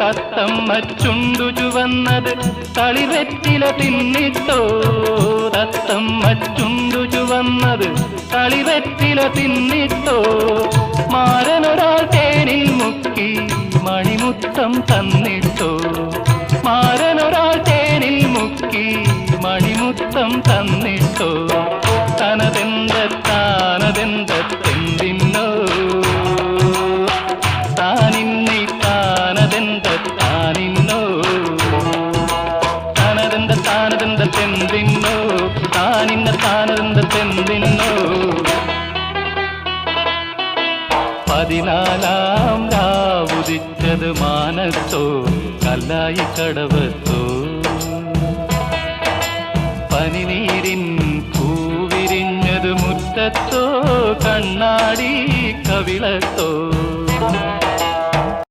തത്തമ്മ ചുണ്ടു ചുവന്നത് തളിവെറ്റില തിന്നിട്ടോ? തത്തമ്മ ചുണ്ടു ചുവന്നത് തളിവെറ്റില തിന്നിട്ടോ? മാരനൊരാൾ തേനിൽ മുക്കി മണിമുത്തം തന്നിട്ടോ? മാരനൊരാൾ തേനിൽ മുക്കി മണിമുത്തം തന്നിട്ടോ? താനതെന്ത തെന്തിന്നോ താനിന്ന താനതെന്ത തെന്തിന്നോ? പതിനാലാം രാവുദിച്ചത് മാനത്തോ കല്ലായി കടവത്തോ? പനിനീരിൻ പൂവിരിഞ്ഞത് മുറ്റത്തോ കണ്ണാടി കവിളത്തോ?